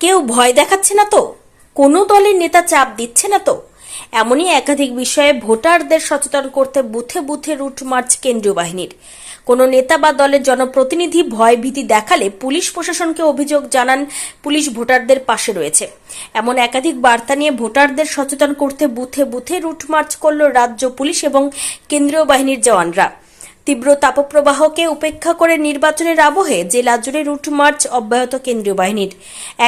কেউ ভয় দেখাচ্ছে না তো? কোনো দলের নেতা চাপ দিচ্ছে না তো? এমনই একাধিক বিষয়ে ভোটারদের সচেতন করতে বুথে বুথে রুট মার্চ কেন্দ্রীয় বাহিনীর। কোনো নেতা বা দলের জনপ্রতিনিধি ভয় ভীতি দেখালে পুলিশ প্রশাসনকে অভিযোগ জানান পুলিশ ভোটারদের পাশে রয়েছে। এমন একাধিক বার্তা নিয়ে ভোটারদের সচেতন করতে বুথে বুথে রুট মার্চ করল রাজ্য পুলিশ এবং কেন্দ্রীয় বাহিনীর জওয়ানরা। তীব্র তাপপ্রবাহকে উপেক্ষা করে নির্বাচনের আবহে জেলা জুড়ে রুট মার্চ অব্যাহত কেন্দ্রীয় বাহিনীর।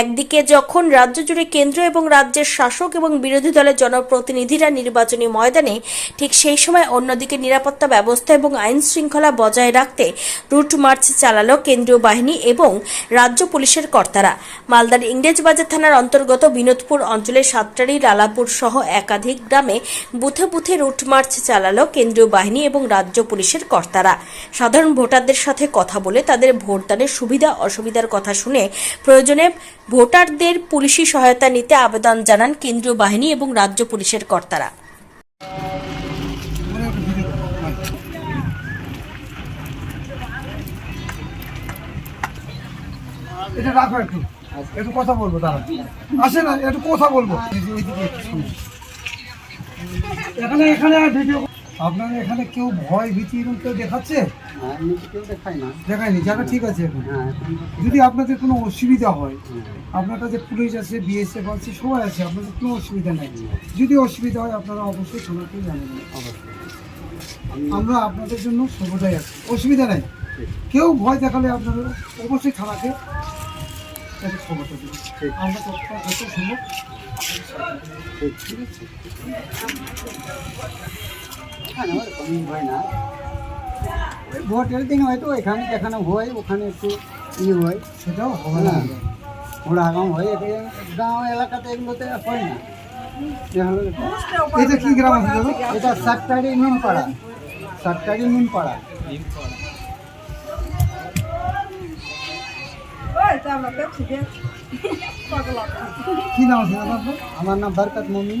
একদিকে যখন রাজ্য জুড়ে কেন্দ্র এবং রাজ্যের শাসক এবং বিরোধী দলের জনপ্রতিনিধিরা নির্বাচনী ময়দানে, ঠিক সেই সময় অন্যদিকে নিরাপত্তা ব্যবস্থা এবং আইন শৃঙ্খলা বজায় রাখতে রুট মার্চ চালালো কেন্দ্রীয় বাহিনী এবং রাজ্য পুলিশের কর্তারা। মালদার ইংরেজবাজার থানার অন্তর্গত বিনোদপুর অঞ্চলের সাতটারি, লালাপুর সহ একাধিক গ্রামে বুথে বুথে রুট মার্চ চালালো কেন্দ্রীয় বাহিনী এবং রাজ্য পুলিশের কর্তারা সাধারণ ভোটারদের সাথে কথা বলে তাদের ভোটদানের সুবিধা অসুবিধার কথা শুনে প্রয়োজনে ভোটারদের পুলিশি সহায়তা নিতে আবেদন জানান কেন্দ্রীয় বাহিনী এবং রাজ্য পুলিশের কর্তারা। এটা রাখো একটু। একটু কথা বলব দাঁড়া আসে না একটু কথা বলব। এখানে এখানে ভিডিও আপনার এখানে কেউ ভয় ভীতি এরকম কেউ দেখাচ্ছে? হ্যাঁ, কেউ দেখাই না। দেখায়নি জায়গা ঠিক আছে এখন। হ্যাঁ যদি আপনাদের কোনো অসুবিধা হয় আছে। আপনার কাছে পুলিশ আছে বিএসএফ আছে সবাই আছে আপনাদের কোনো অসুবিধা নেই। যদি অসুবিধা হয় আপনারা অবশ্যই থানাকে জানাবেন। আমরা আপনাদের জন্য সর্বদাই আছি। অসুবিধা নেই। কেউ ভয় দেখালে আপনারা অবশ্যই থানাকে একটা খবরটা দেবেন। আমরা যত সম্ভব ঠিক। আছে হ্যাঁ না ওই ভোটের দিন হয়তো এখানে যেখানে হয় ওখানে একটু ই হয় সেটাও হবে না হ্যাঁ। হয় গাঁও এলাকাতে এগুলোতে হয় না। এটা কি গ্রাম আছে দাদা এটা সাতটারি নিমপাড়া সাতটারি নিমপাড়া কি নাম আছে আমার নাম বরকত মমিন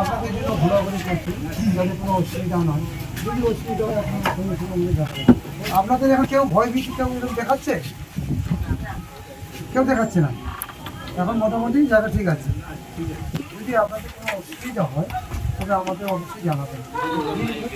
আপনাদের জন্য ঘোরাঘুরি করছি, যাতে কোনো অসুবিধা না হয়। যদি অসুবিধা হয়, আপনার সঙ্গে সঙ্গে আপনাদের এখন কেউ ভয় ভীতি, কেউ এরকম দেখাচ্ছে? কেউ দেখাচ্ছে না? এখন মোটামুটি জায়গা ঠিক আছে। যদি আপনাদের কোনো অসুবিধা হয় তবে আমাদের অবশ্যই জানাবেন।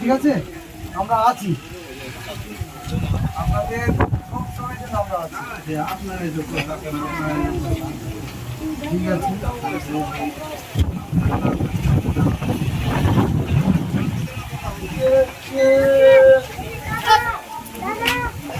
ঠিক আছে? আমরা আছি। আপনাদের সব আমরা আছি। ঠিক আছে?